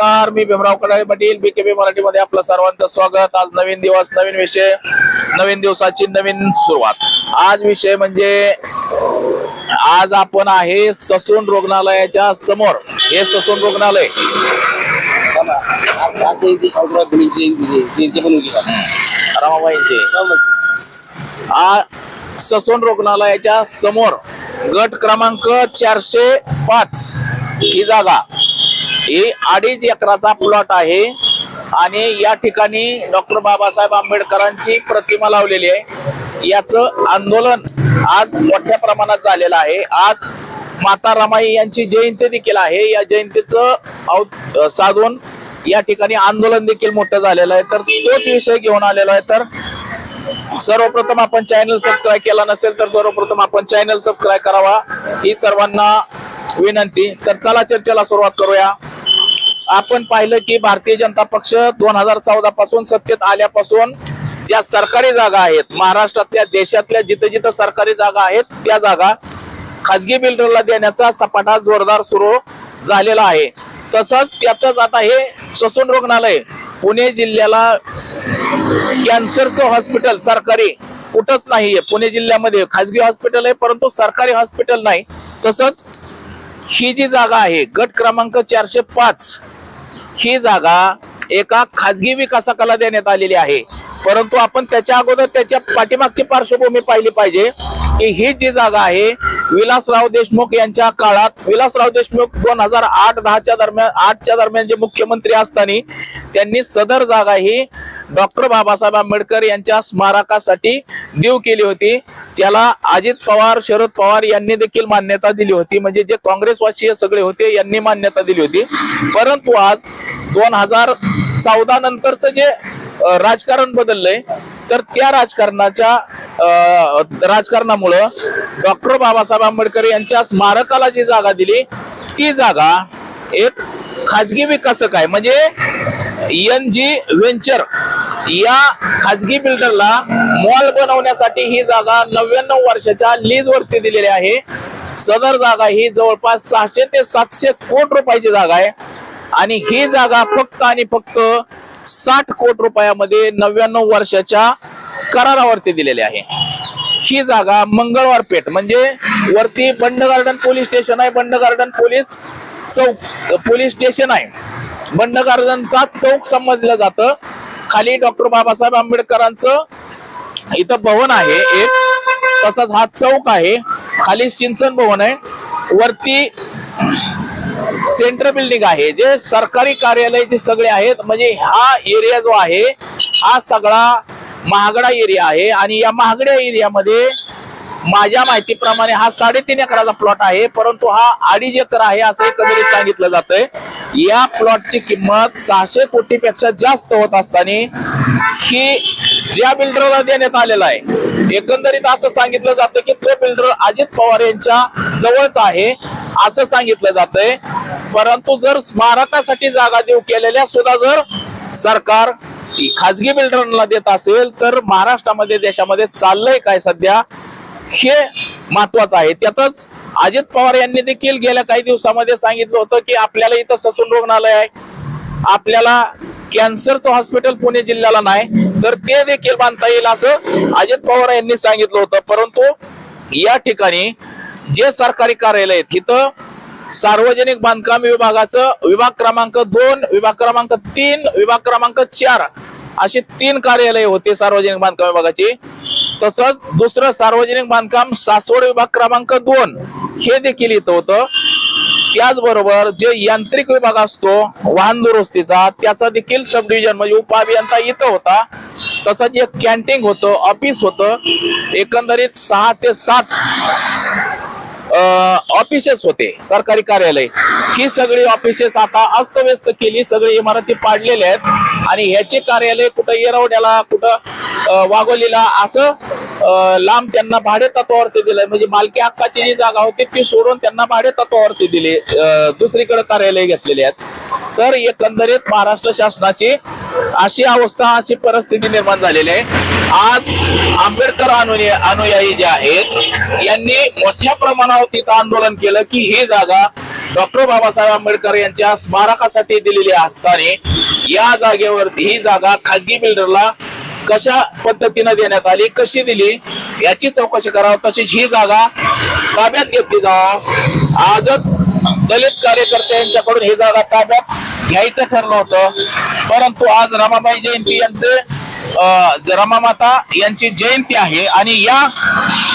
नमस्कार मी भीमराव कडाळे पाटील बीकेबी मराठीमध्ये आपलं सर्वांचं स्वागत. आज नवीन दिवस नवीन विषय नवीन दिवसाची नवीन सुरुवात. आज विषय म्हणजे आज आपण आहे ससून रुग्णालयाच्या समोर. हे ससून रुग्णालय. रमाबाईंचे. ससून रुग्णालयाच्या समोर गट क्रमांक चारशे पाच. ही जागा ही अडीच एकराचा प्लॉट आहे. आणि या ठिकाणी डॉक्टर बाबासाहेब आंबेडकरांची प्रतिमा लावलेली आहे. याचं आंदोलन आज मोठ्या प्रमाणात झालेलं आहे. आज माता रमाई यांची जयंती देखील आहे. या जयंतीचं औ- साधून या ठिकाणी आंदोलन देखील मोठं झालेलं आहे. तर तोच विषय घेऊन आलेला आहे. तर सर्वप्रथम आपण चॅनल सबस्क्राईब केला नसेल तर सर्वप्रथम आपण चॅनल सबस्क्राईब करावा. ही सर्वांना विनंती. तर चला चर्चेला सुरुवात करूया. आपण पाहिलं की भारतीय जनता पक्ष दोन हजार चौदा पासून सत्तेत आल्यापासून ज्या सरकारी जागा आहेत महाराष्ट्रातल्या देशातल्या जिथे जिथे सरकारी जागा आहेत त्या जागा खाजगी बिल्डरला देण्याचा सपाटा जोरदार सुरू झालेला आहे. तसंच त्यातच आता हे ससून रुग्णालय पुणे जिल्ह्याला कॅन्सरचं हॉस्पिटल सरकारी कुठंच नाहीये. पुणे जिल्ह्यामध्ये खाजगी हॉस्पिटल आहे परंतु सरकारी हॉस्पिटल नाही. तसंच ही जी जागा आहे गट क्रमांक चारशे पाच ही जागा एका खाजगी विकासकाला देण्यात आलेली आहे. परंतु आपण त्याच्या अगोदर त्याच्या पाठीमागची पार्श्वभूमी पाहिली पाहिजे की ही जी जागा आहे विलासराव देशमुख यांच्या काळात विलासराव देशमुख दोन हजार आठ दहाच्या दरम्यान आठच्या दरम्यान जे मुख्यमंत्री असताना त्यांनी सदर जागा ही डॉक्टर बाबासाहेब आंबेडकर यांच्या स्मारकासाठी देऊ केली होती. त्याला अजित पवार शरद पवार यांनी देखील मान्यता दिली होती. म्हणजे जे काँग्रेसवासीय सगळे होते यांनी मान्यता दिली होती. परंतु आज दोन हजार चौदा नंतरचं जे राजकारण बदललंय तर त्या राजकारणाच्या राजकारणामुळं डॉक्टर बाबासाहेब आंबेडकर यांच्या स्मारकाला जी जागा दिली ती जागा एक खाजगी विकासक आहे. म्हणजे एन जी व्हेंचर या खाजगी बिल्डरला मॉल बनवण्यासाठी ही जागा नव्याण्णव वर्षाच्या लीज वरती दिलेली आहे. सदर जागा ही जवळपास सहाशे ते सातशे कोटी रुपयाची जागा आहे. आणि ही जागा फक्त आणि फक्त साठ कोटी रुपयामध्ये नव्याण्णव वर्षाच्या करारावरती दिलेली आहे. ही जागा मंगळवार पेठ म्हणजे वरती बंड गार्डन पोलीस स्टेशन आहे बंड गार्डन पोलीस चौक पोलीस स्टेशन आहे. बंड गार्डनचा चौक समजलं जातं. खाली डॉक्टर बाबासाहेब आंबेडकरांचं इथं भवन आहे एक तसंच हा चौक आहे. खाली सिंचन भवन आहे. वरती सेंट्रल बिल्डिंग आहे जे सरकारी कार्यालय जे सगळे आहेत म्हणजे हा एरिया जो आहे हा सगळा महागडा एरिया आहे आणि या महागड्या एरियामध्ये माझ्या माहितीप्रमाणे हा साडेतीन एकराचा प्लॉट आहे परंतु हा अडीच एकर आहे असं एकंदरीत सांगितलं जातंय. या प्लॉटची किंमत सहाशे कोटीपेक्षा जास्त होत असताना ही ज्या बिल्डरला देण्यात आलेला आहे एकंदरीत असं सांगितलं जातं की तो बिल्डर अजित पवार यांच्या जवळच आहे असं सांगितलं जातंय. परंतु जर स्मारकासाठी जागा देऊ केलेल्या सुद्धा जर सरकार खाजगी बिल्डरांना देत असेल तर महाराष्ट्रामध्ये देशामध्ये चाललंय काय सध्या हे महत्वाचं आहे. त्यातच अजित पवार यांनी देखील गेल्या काही दिवसामध्ये सांगितलं होतं की आपल्याला इथं ससून रुग्णालय आहे. आपल्याला कॅन्सरचं हॉस्पिटल पुणे जिल्ह्याला नाही तर ते देखील बांधता येईल असं अजित पवार यांनी सांगितलं होतं. परंतु या ठिकाणी जे सरकारी कार्यालय आहेत तिथं सार्वजनिक बांधकाम विभागाचं विभाग क्रमांक दोन विभाग क्रमांक तीन विभाग क्रमांक चार अशी तीन कार्यालय होते सार्वजनिक बांधकाम विभागाची. तसंच दुसरं सार्वजनिक बांधकाम सासवड विभाग क्रमांक दोन हे देखील इथं होतं. त्याचबरोबर जे यांत्रिक विभाग असतो वाहन दुरुस्तीचा त्याचा देखील सब डिव्हिजन म्हणजे उपअभियंता इथं होता. तसंच एक कॅन्टीन होतं ऑफिस होतं. एकंदरीत सहा ते सात ऑफिसेस होते सरकारी कार्यालय. ही सगळी ऑफिसेस आता अस्तव्यस्त केली सगळी इमारती पाडलेल्या आहेत. आणि ह्याचे कार्यालय कुठं येरवड्याला कुठं अं, असं लांब त्यांना भाडे तत्वावरती दिलंय. म्हणजे मालकी हक्काची जी जागा होती ती सोडून त्यांना भाडे तत्वावरती दिली. दुसरीकडे कार्यालय घेतलेली आहेत. तर एकंदरीत महाराष्ट्र शासनाची अशी अवस्था अशी परिस्थिती निर्माण झालेली आहे. आज आंबेडकर अनुया- अनुयायी जे आहेत यांनी मोठ्या प्रमाणावर तिथं आंदोलन केलं की ही जागा डॉक्टर बाबासाहेब आंबेडकर यांच्या स्मारकासाठी दिलेली असताना या जागेवरती ही जागा खाजगी बिल्डरला कशा पद्धतीनं देण्यात आली कशी दिली याची चौकशी करावं. तशीच ही जागा ताब्यात घेतली जावं. आजच दलित कार्यकर्त्यांच्याकडून ही जागा ताब्यात घ्यायचं ठरलं होतं. परंतु आज रमाबाई जयंती यांचे रमामाता यांची जयंती आहे आणि या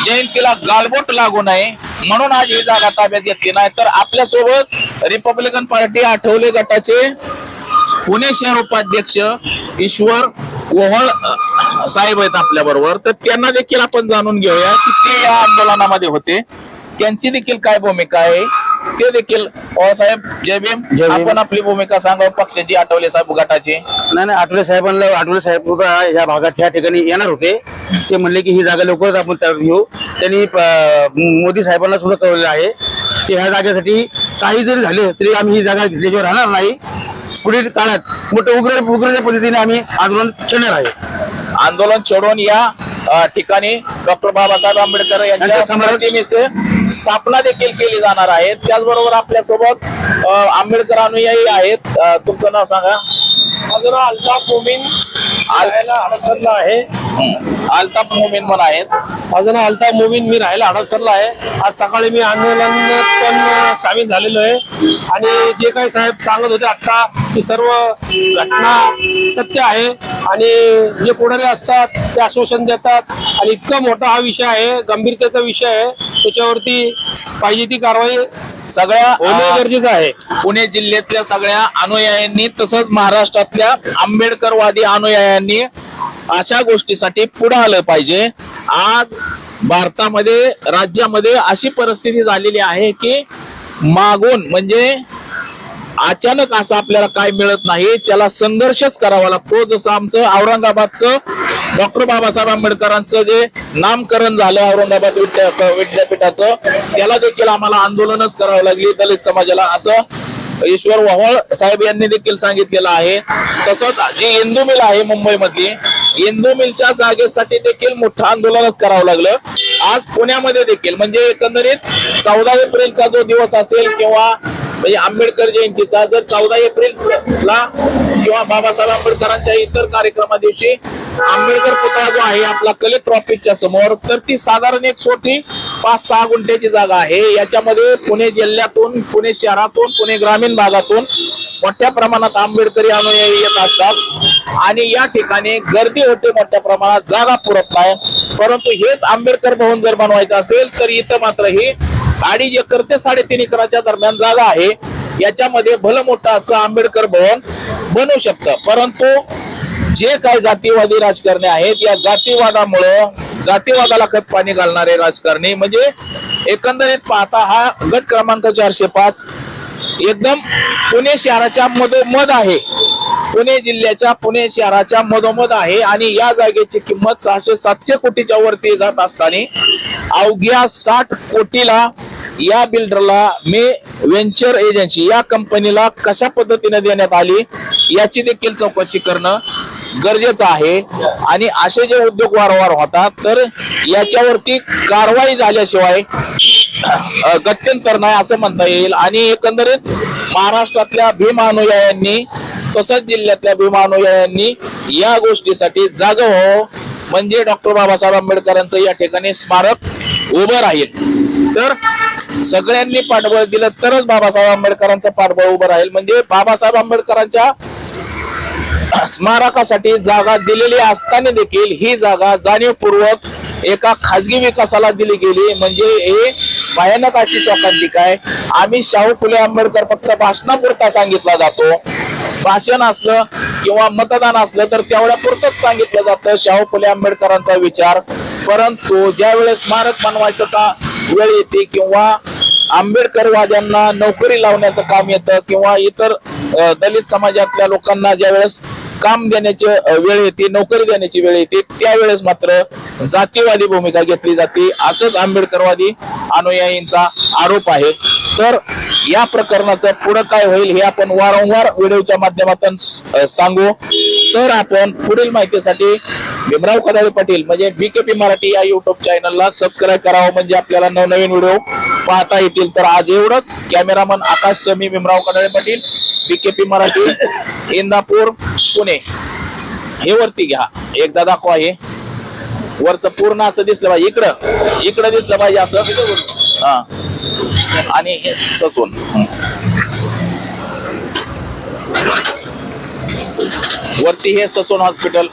जयंतीला गालबोट लागू नये म्हणून आज ही जागा ताब्यात घेतली नाही. तर आपल्यासोबत रिपब्लिकन पार्टी आठवले गटाचे पुणे शहर उपाध्यक्ष ईश्वर ओहळ साहेब आहेत आपल्या बरोबर. तर त्यांना देखील आपण जाणून घेऊया की ते या आंदोलनामध्ये होते. त्यांची देखील काय भूमिका आहे? ते देखील साहेब जय भीम. जय भीम. आपण आपली भूमिका सांगा पक्षाची आठवले साहेब गटाची नाही नाही आठवले साहेबांना आठवले साहेब सुद्धा ह्या भागात ह्या ठिकाणी येणार होते. ते म्हणले की ही जागा लवकरच आपण ताब्यात घेऊ. त्यांनी मोदी साहेबांना सुद्धा कळवलेलं आहे. की ह्या जागेसाठी काही जरी झाले तरी आम्ही ही जागा घेतल्याशिवाय राहणार नाही. पुढील काळात मोठं उग्र उग्रच्या पद्धतीने आम्ही आंदोलन छेडणार आहे. आंदोलन सोडून या ठिकाणी डॉक्टर बाबासाहेब आंबेडकर यांच्या प्रतिमेचे स्थापना देखील केली जाणार आहे. त्याचबरोबर आपल्यासोबत आंबेडकर अनुयायी आहेत. तुमचं नाव सांगा. माझं नाव अल्ताफ मोमीन हडपसरला आहे. अल्ताफ मोमीन पण आहेत. माझं अल्ताफ मोमीन मी राहायला हडपसरला आहे. आज सकाळी मी आंदोलनात पण सामील झालेलो आहे. आणि जे काही साहेब सांगत होते आता ही सर्व घटना सत्य आहे. आणि जे पुढारी असतात ते आश्वासन देतात. आणि इतका मोठा हा विषय आहे गंभीरतेचा विषय आहे. त्याच्यावरती पाहिजे ती कारवाई सगळ्या होणे गरजेचं आहे. पुणे जिल्ह्यातल्या सगळ्या अनुयायांनी तसंच महाराष्ट्रातल्या आंबेडकरवादी अनुयायांनी अशा गोष्टीसाठी पुढे आलं पाहिजे. आज भारतामध्ये राज्यामध्ये अशी परिस्थिती झालेली आहे की मागून म्हणजे अचानक असं आपल्याला काय मिळत नाही त्याला संघर्षच करावा लागतो. जसं आमचं औरंगाबादचं डॉक्टर बाबासाहेब आंबेडकरांचं जे नामकरण झालं औरंगाबाद विद्यापीठाचं त्याला देखील आम्हाला आंदोलनच करावं लागली. दलित समाजाला असं ईश्वर वहळ साहेब यांनी देखील सांगितलेलं आहे. तसंच जी इंदू मिल आहे मुंबईमधली इंदू मिलच्या जागेसाठी देखील मोठं आंदोलनच करावं लागलं. आज पुण्यामध्ये देखील म्हणजे एकंदरीत चौदा एप्रिलचा जो दिवस असेल किंवा म्हणजे आंबेडकर जयंतीचा जर चौदा एप्रिलला किंवा बाबासाहेब आंबेडकरांच्या इतर कार्यक्रमा दिवशी आंबेडकर पुतळा जो आहे आपला कलेक्टर ऑफिसच्या समोर तर ती साधारण एक छोटी पाच सहा गुंठ्याची जागा आहे. याच्यामध्ये पुणे जिल्ह्यातून पुणे शहरातून पुणे ग्रामीण भागातून मोठ्या प्रमाणात आंबेडकरी अनुयायी येत असतात. आणि या ठिकाणी गर्दी होते मोठ्या प्रमाणात जागा पुरत नाही. परंतु हेच आंबेडकर भवन जर बनवायचं असेल तर इथं मात्र ही अडीच एकर ते साडेतीन एकराच्या दरम्यान जागा आहे. याच्यामध्ये भलं मोठं असं आंबेडकर भवन बनू शकतं. परंतु जे काय जातीवादी राजकारणी आहेत या जातीवादामुळं जातीवादाला खत पाणी घालणारे राजकारणी म्हणजे एकंदरीत पाहता हा गट क्रमांक चारशे पाच एकदम पुणे शहराच्या मधोमध आहे. पुणे जिल्ह्याच्या पुणे शहराच्या मधोमध आहे आणि या जागेची किंमत सहाशे सातशे कोटीच्या वरती जात असताना अवघ्या साठ कोटीला या बिल्डरला मे व्हेंचर एजन्सी या कंपनीला कशा पद्धतीने देण्यात आली याची देखील चौकशी करणं गरजेचं आहे. आणि असे जे उद्योग वारंवार होतात तर याच्यावरती कारवाई झाल्याशिवाय गत्यंतर नाही असं म्हणता येईल. आणि एकंदरीत महाराष्ट्रातल्या भीम अनुयायांनी तसंच जिल्ह्यातल्या भीम या गोष्टीसाठी जाग व्हावं हो. म्हणजे डॉक्टर बाबासाहेब आंबेडकरांचं या ठिकाणी स्मारक उभं राहील. तर सगळ्यांनी पाठबळ दिलं तरच बाबासाहेब आंबेडकरांचं पाठबळ उभं राहील. म्हणजे बाबासाहेब आंबेडकरांच्या स्मारकासाठी जागा दिलेली असताना देखील ही जागा जाणीवपूर्वक एका खाजगी विकासाला दिली गेली. म्हणजे हे भयानक अशी शोकांतिका आहे. आम्ही शाहू फुले आंबेडकर फक्त भाषणापुरता सांगितला जातो. भाषण असलं किंवा मतदान असलं तर तेवढ्या पुरतच सांगितलं जातं. शाहू फुले आंबेडकरांचा विचार. परंतु ज्या वेळेस स्मारक बनवायचं का वेळ येते किंवा आंबेडकरवाद्यांना नोकरी लावण्याचं काम येतं किंवा इतर दलित समाजातल्या लोकांना ज्या वेळेस काम देण्याची वेळ येते नोकरी देण्याची वेळ येते त्यावेळेस मात्र जातीवादी भूमिका घेतली जाते. असंच आंबेडकरवादी अनुयायींचा आरोप आहे. तर या प्रकरणाचं पुढे काय होईल हे आपण वारंवार व्हिडिओच्या माध्यमातून सांगू. तर आपण पुढील माहितीसाठी भीमराव कदाळे पाटील म्हणजे बीकेपी मराठी या युट्यूब चॅनलला सबस्क्राईब करावं म्हणजे आपल्याला नवनवीन व्हिडिओ पाहता येतील. तर आज एवढंच. Cameraman Akash Sami Bhimrao Kadale Patil BKP Marathi Indapur Pune. हे वरती घ्या. एकदा दाखवा हे. वरचं पूर्ण असं दिसलं पाहिजे. इकडं. इकडं दिसलं पाहिजे असं. हा. आणि सचून वरती हे ससून हॉस्पिटल